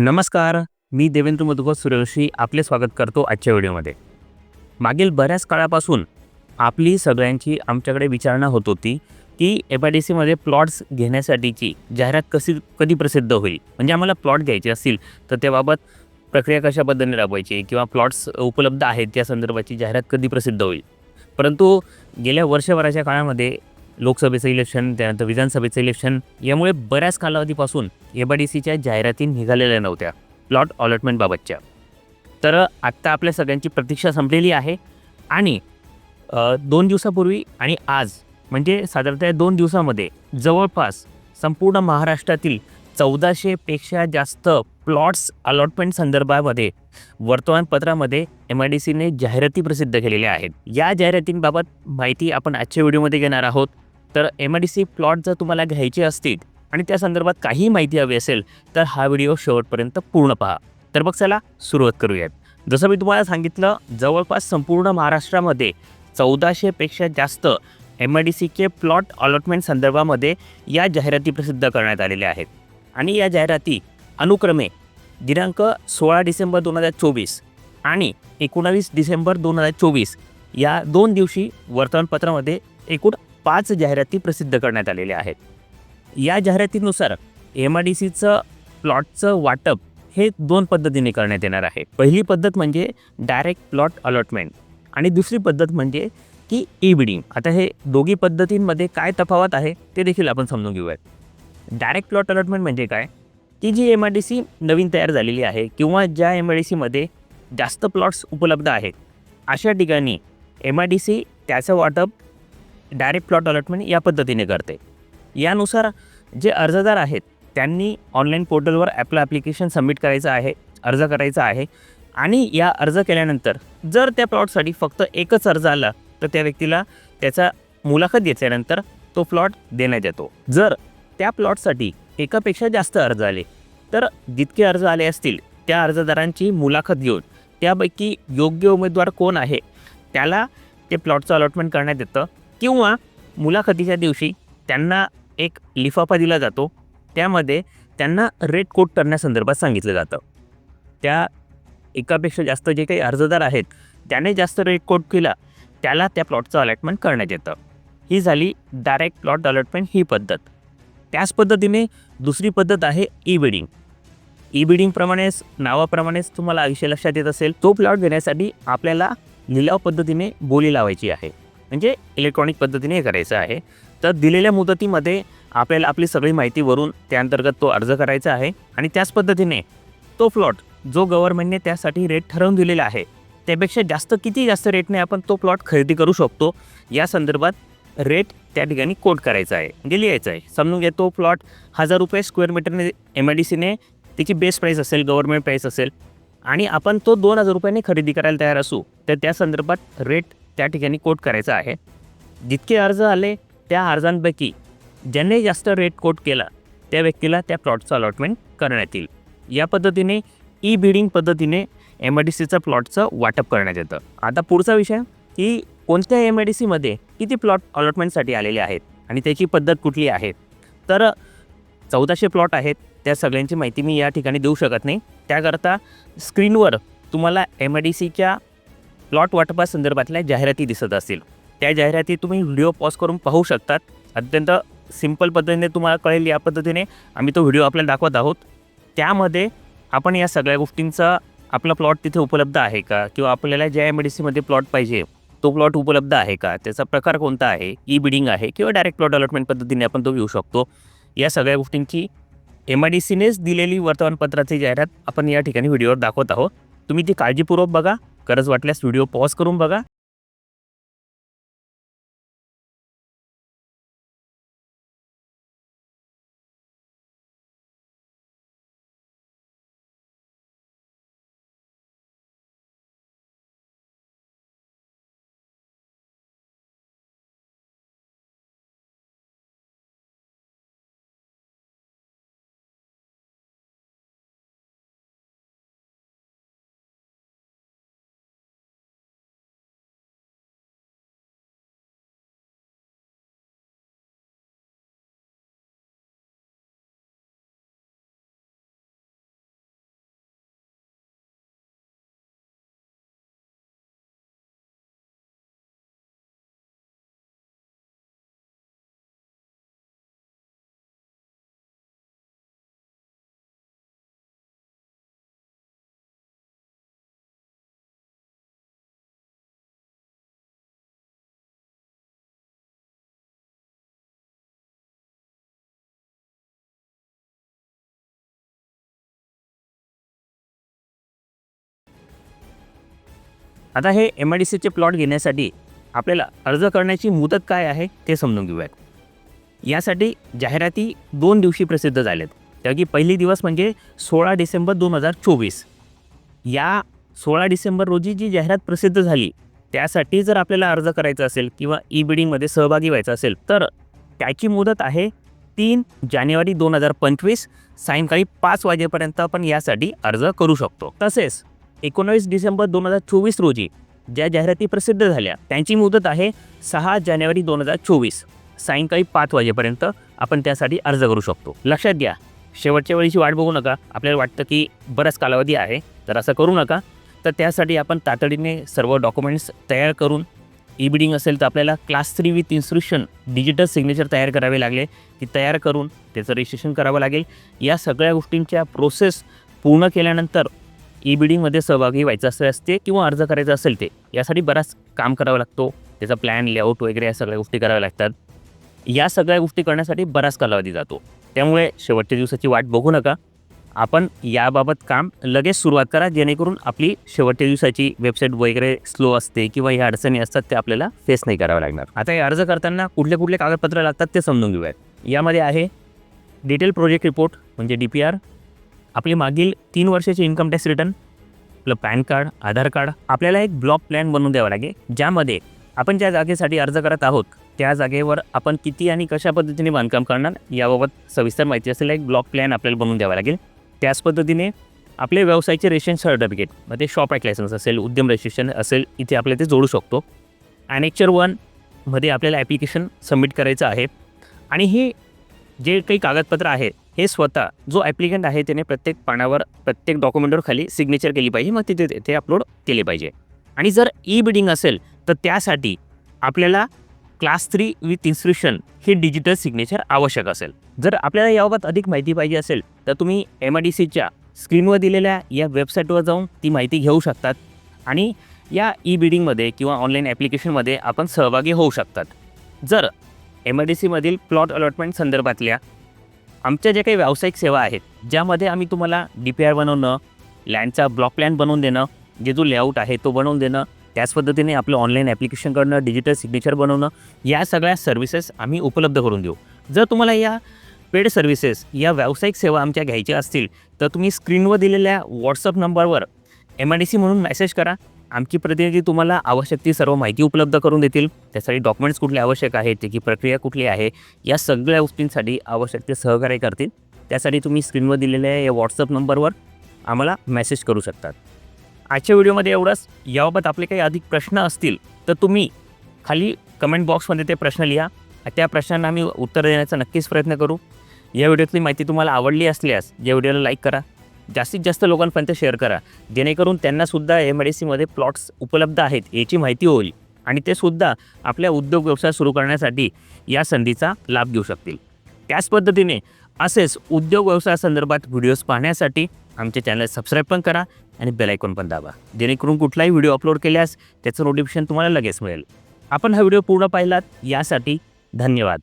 नमस्कार मी देवेंद्र मधुकर सूर्यवंशी आपले स्वागत करतो आजच्या व्हिडिओमध्ये. मागील बऱ्याच काळापासून आपली सगळ्यांची आमच्याकडे विचारणा होत होती की एफ आय डी सीमध्ये प्लॉट्स घेण्यासाठीची जाहिरात कशी कधी प्रसिद्ध होईल? म्हणजे आम्हाला प्लॉट घ्यायचे असतील तर त्याबाबत प्रक्रिया कशा पद्धतीने राबवायची किंवा प्लॉट्स उपलब्ध आहेत त्या संदर्भाची जाहिरात कधी प्रसिद्ध होईल? परंतु गेल्या वर्षभराच्या काळामध्ये लोकसभेचं इलेक्शन त्यानंतर विधानसभेचं इलेक्शन यामुळे बऱ्याच कालावधीपासून एम आय डी सीच्या जाहिराती निघालेल्या नव्हत्या प्लॉट अलॉटमेंटबाबतच्या तर आत्ता आपल्या सगळ्यांची प्रतीक्षा संपलेली आहे आणि दोन दिवसापूर्वी आणि आज म्हणजे साधारणतः दोन दिवसामध्ये जवळपास संपूर्ण महाराष्ट्रातील चौदाशेपेक्षा जास्त प्लॉट्स अलॉटमेंट संदर्भामध्ये वर्तमानपत्रामध्ये एम आय डी सीने जाहिराती प्रसिद्ध केलेल्या आहेत. या जाहिरातींबाबत माहिती आपण आजच्या व्हिडिओमध्ये घेणार आहोत. तर M I D C plot जर तुम्हाला घ्यायचे असतील आणि त्या संदर्भात काही माहिती हवी असेल तर हा व्हिडिओ शेवटपर्यंत पूर्ण पहा. तर मग चला सुरुवात करूयात. जसं मी तुम्हाला सांगितलं जवळपास संपूर्ण महाराष्ट्रामध्ये चौदाशेपेक्षा जास्त एम आय डी सीचे प्लॉट अलॉटमेंट संदर्भामध्ये या जाहिराती प्रसिद्ध करण्यात आलेल्या आहेत. आणि या जाहिराती अनुक्रमे दिनांक सोळा डिसेंबर दोन हजार चोवीस आणि एकोणावीस डिसेंबर दोन हजार चोवीस या दोन दिवशी वर्तमानपत्रामध्ये एकूण पाच जाहिराती प्रसिद्ध करण्यात आलेल्या आहेत. या जाहिरातीनुसार एम आय डी सीचं प्लॉटचं वाटप हे दोन पद्धतीने करण्यात येणार आहे. पहिली पद्धत म्हणजे डायरेक्ट प्लॉट अलॉटमेंट आणि दुसरी पद्धत म्हणजे की ई बिडिंग. आता हे दोघी पद्धतींमध्ये काय तफावत आहे ते देखील आपण समजून घेऊयात. डायरेक्ट प्लॉट अलॉटमेंट म्हणजे काय? की जी एम आय डी सी नवीन तयार झालेली आहे किंवा ज्या एम आय डी सीमध्ये जास्त प्लॉट्स उपलब्ध आहेत अशा ठिकाणी एम आय डी सी त्याचं वाटप डायरेक्ट प्लॉट अलॉटमेंट या पद्धतीने करते. यानुसार जे अर्जदार आहेत त्यांनी ऑनलाईन पोर्टलवर आपलं ॲप्लिकेशन सबमिट करायचं आहे अर्ज करायचा आहे आणि या अर्ज केल्यानंतर जर त्या प्लॉटसाठी फक्त एकच अर्ज आला तर त्या व्यक्तीला त्याचा मुलाखत घेतल्यानंतर तो प्लॉट देण्यात येतो. जर त्या प्लॉटसाठी एकापेक्षा जास्त अर्ज आले तर जितके अर्ज आले असतील त्या अर्जदारांची मुलाखत घेऊन त्यापैकी योग्य उमेदवार कोण आहे त्याला ते प्लॉटचं अलॉटमेंट करण्यात येतं. किंवा मुलाखतीच्या दिवशी त्यांना एक लिफाफा दिला जातो. त्यामध्ये त्यांना रेड कोट करण्यासंदर्भात सांगितलं जातं. त्या एकापेक्षा जास्त जे काही अर्जदार आहेत त्याने जास्त रेड कोट केला त्याला त्या प्लॉटचं अलॉटमेंट करण्यात येतं. ही झाली डायरेक्ट प्लॉट अलॉटमेंट ही पद्धत. त्याच पद्धतीने दुसरी पद्धत आहे ई बिडिंग ई बिडिंगप्रमाणेच नावाप्रमाणेच तुम्हाला आयुष्य लक्षात येत असेल तो प्लॉट घेण्यासाठी आपल्याला लिलाव पद्धतीने बोली लावायची आहे. म्हणजे इलेक्ट्रॉनिक पद्धतीने हे करायचं आहे. तर दिलेल्या मुदतीमध्ये आपल्याला आपली सगळी माहिती वरून त्याअंतर्गत तो अर्ज करायचा आहे आणि त्याच पद्धतीने तो प्लॉट जो गव्हर्नमेंटने त्यासाठी रेट ठरवून दिलेला आहे त्यापेक्षा जास्त किती जास्त रेटने आपण तो प्लॉट खरेदी करू शकतो या संदर्भात रेट त्या ठिकाणी कोट करायचा आहे. म्हणजे लिहायचं आहे. समजून घ्या तो प्लॉट हजार रुपये स्क्वेअर मीटरने एम आय डी सीने त्याची बेस्ट प्राईस असेल गव्हर्नमेंट प्राईस असेल आणि आपण तो दोन हजार रुपयाने खरेदी करायला तयार असू तर त्या संदर्भात रेट त्या ठिकाणी कोट करायचा आहे. जितके अर्ज आले त्या अर्जांपैकी ज्याने जास्त रेट कोट केला त्या व्यक्तीला त्या प्लॉटचं अलॉटमेंट करण्यात येईल. या पद्धतीने ई बिडिंग पद्धतीने एम आय डी सीचं प्लॉटचं वाटप करण्यात येतं. आता पुढचा विषय की कोणत्या एम आय डी सीमध्ये किती प्लॉट अलॉटमेंटसाठी आलेले आहेत आणि त्याची पद्धत कुठली आहे? तर चौदाशे प्लॉट आहेत त्या सगळ्यांची माहिती मी या ठिकाणी देऊ शकत नाही. त्याकरता स्क्रीनवर तुम्हाला एम आय डी सीच्या प्लॉट वाटपासंदर्भातल्या जाहिराती दिसत असतील. त्या जाहिराती तुम्ही व्हिडिओ पॉज करून पाहू शकतात. अत्यंत सिंपल पद्धतीने तुम्हाला कळेल या पद्धतीने आम्ही तो व्हिडिओ आपल्याला दाखवत आहोत. त्यामध्ये आपण या सगळ्या गोष्टींचा आपला प्लॉट तिथे उपलब्ध आहे का? किंवा आपल्याला ज्या एम डी सीमध्ये प्लॉट पाहिजे तो प्लॉट उपलब्ध आहे का? त्याचा प्रकार कोणता आहे? ई बिडिंग आहे किंवा डायरेक्ट प्लॉट अलॉटमेंट पद्धतीने आपण तो घेऊ शकतो. या सगळ्या गोष्टींची एम आय डी सीनेच दिलेली वर्तमानपत्राची जाहिरात आपण या ठिकाणी व्हिडिओवर दाखवत आहोत. तुम्ही ती काळजीपूर्वक बघा. गरज वाटल्यास व्हिडिओ पॉज करून बघा. आता हे एम आय डी सीचे प्लॉट घेण्यासाठी आपल्याला अर्ज करण्याची मुदत काय आहे ते समजून घेऊयात. यासाठी जाहिराती दोन दिवशी प्रसिद्ध झाल्यात. त्यापैकी पहिली दिवस म्हणजे सोळा डिसेंबर दोन हजार चोवीस. या सोळा डिसेंबर रोजी जी जाहिरात प्रसिद्ध झाली त्यासाठी जर आपल्याला अर्ज करायचा असेल किंवा ई बिडिंगमध्ये सहभागी व्हायचं असेल तर त्याची मुदत आहे तीन जानेवारी दोन हजार पंचवीस सायंकाळी पाच वाजेपर्यंत आपण यासाठी अर्ज करू शकतो. तसेच एकोणावीस डिसेंबर दोन हजार चोवीस रोजी ज्या जाहिराती प्रसिद्ध झाल्या त्यांची मुदत आहे सहा जानेवारी दोन हजार चोवीस. सायंकाळी पाच वाजेपर्यंत आपण त्यासाठी अर्ज करू शकतो. लक्षात घ्या शेवटच्या वेळीची वाट बघू नका. आपल्याला वाटतं की बराच कालावधी आहे तर असं करू नका. तर त्यासाठी आपण तातडीने सर्व डॉक्युमेंट्स तयार करून ई बिडिंग असेल तर आपल्याला class three with instruction digital signature तयार करावे लागले. ती तयार करून त्याचं रजिस्ट्रेशन करावं लागेल. या सगळ्या गोष्टींच्या प्रोसेस पूर्ण केल्यानंतर ई बिडिंगमध्ये सहभागी व्हायचं असं असते किंवा अर्ज करायचा असेल ते यासाठी बराच काम करावं लागतो. त्याचा प्लॅन लेआउट वगैरे या सगळ्या गोष्टी कराव्या लागतात. या सगळ्या गोष्टी करण्यासाठी बराच कालावधी जातो. त्यामुळे शेवटच्या दिवसाची वाट बघू नका. आपण याबाबत काम लगेच सुरुवात करा जेणेकरून आपली शेवटच्या दिवसाची वेबसाईट वगैरे स्लो असते किंवा ह्या अडचणी असतात ते आपल्याला फेस नाही करावं लागणार. आता हे अर्ज करताना कुठले कुठले कागदपत्र लागतात ते समजून घेऊयात. यामध्ये आहे डिटेल प्रोजेक्ट रिपोर्ट म्हणजे डी पी आर आपली मागील तीन वर्षाचे इन्कम टॅक्स रिटर्न आपलं पॅन कार्ड आधार कार्ड आपल्याला एक ब्लॉक प्लॅन बनवून द्यावा लागेल ज्यामध्ये आपण ज्या जागेसाठी अर्ज करत आहोत त्या जागेवर आपण किती आणि कशा पद्धतीने बांधकाम करणार याबाबत सविस्तर माहिती असलेला एक ब्लॉक प्लॅन आपल्याला बनवून द्यावा लागेल. त्याच पद्धतीने आपले व्यवसायाचे रेशन सर्टिफिकेटमध्ये शॉप ॲक्ट लायसन्स असेल उद्यम रजिस्ट्रेशन असेल इथे आपल्याला ते जोडू शकतो. ॲनेक्चर वनमध्ये आपल्याला ॲप्लिकेशन सबमिट करायचं आहे. आणि हे जे काही कागदपत्र आहे हे स्वतः जो ॲप्लिकंट आहे त्याने प्रत्येक पानावर प्रत्येक डॉक्युमेंटवर खाली सिग्नेचर केली पाहिजे. मग तिथे ते अपलोड केले पाहिजे. आणि जर ई बिडिंग असेल तर त्यासाठी आपल्याला क्लास थ्री विथ इन्स्क्रिप्शन हे डिजिटल सिग्नेचर आवश्यक असेल. जर आपल्याला याबाबत अधिक माहिती पाहिजे असेल तर तुम्ही एम आय डी सीच्या स्क्रीनवर दिलेल्या या वेबसाईटवर जाऊन ती माहिती घेऊ शकतात. आणि या ई बिडिंगमध्ये किंवा ऑनलाईन ॲप्लिकेशनमध्ये आपण सहभागी होऊ शकतात. जर एम आय डी सीमधील प्लॉट अलॉटमेंट संदर्भातल्या आमच्या ज्या काही व्यावसायिक सेवा आहेत ज्यामध्ये आम्ही तुम्हाला डी पी आर बनवणं लँडचा ब्लॉक प्लॅन बनवून देणं जे जो लेआउट आहे तो बनवून देणं त्याच पद्धतीने आपलं ऑनलाईन ॲप्लिकेशन करणं डिजिटल सिग्नेचर बनवणं या सगळ्या सर्व्हिसेस आम्ही उपलब्ध करून देऊ. जर तुम्हाला या पेड सर्व्हिसेस या व्यावसायिक सेवा आमच्या घ्यायच्या असतील तर तुम्ही स्क्रीनवर दिलेल्या व्हॉट्सअप नंबरवर एम आय डी सी म्हणून मेसेज करा. आमची प्रतिनिधी तुम्हाला आवश्यक ती सर्व माहिती उपलब्ध करून देतील. त्यासाठी डॉक्युमेंट्स कुठले आवश्यक आहेत त्याची प्रक्रिया कुठली आहे या सगळ्या गोष्टींसाठी आवश्यक ते सहकार्य करतील. त्यासाठी तुम्ही स्क्रीनवर दिलेल्या या व्हॉट्सअप नंबरवर आम्हाला मेसेज करू शकतात. आजच्या व्हिडिओमध्ये एवढंच. याबाबत आपले काही अधिक प्रश्न असतील तर तुम्ही खाली कमेंट बॉक्समध्ये ते प्रश्न लिहा. त्या प्रश्नांना आम्ही उत्तर देण्याचा नक्कीच प्रयत्न करू. या व्हिडिओतली माहिती तुम्हाला आवडली असल्यास या व्हिडिओला लाईक करा. जास्तीत जास्त लोकांपर्यंत शेअर करा. जेणेकरून त्यांनासुद्धा एम आय डी सीमध्ये प्लॉट्स उपलब्ध आहेत याची माहिती होईल. आणि ते सुद्धा आपल्या उद्योग व्यवसाय सुरू करण्यासाठी या संधीचा लाभ घेऊ शकतील. त्याच पद्धतीने असेच उद्योग व्यवसायासंदर्भात व्हिडिओज पाहण्यासाठी आमचे चॅनल सबस्क्राईब पण करा आणि बेलायकॉन पण दाबा. जेणेकरून कुठलाही व्हिडिओ अपलोड केल्यास त्याचं नोटिफिकेशन तुम्हाला लगेच मिळेल. आपण हा व्हिडिओ पूर्ण पाहिलात यासाठी धन्यवाद.